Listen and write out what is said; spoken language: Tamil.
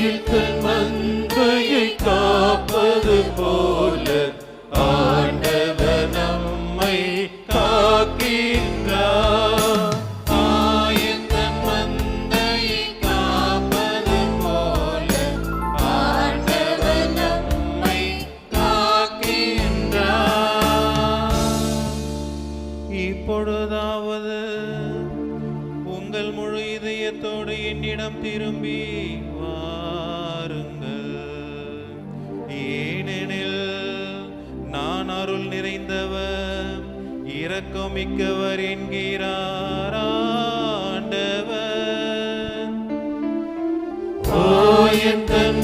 தாயில் தன் மந்தையை காப்பது போல ஆண்டவர் நம்மை காக்கின்றார். இப்பொழுதாவது உங்கள் முழு இதயத்தோடு என்னிடம் திரும்பி வா. இரக்கம் மிக்கவர் என்கிறார் ஆண்டவர். ஓ என் தன்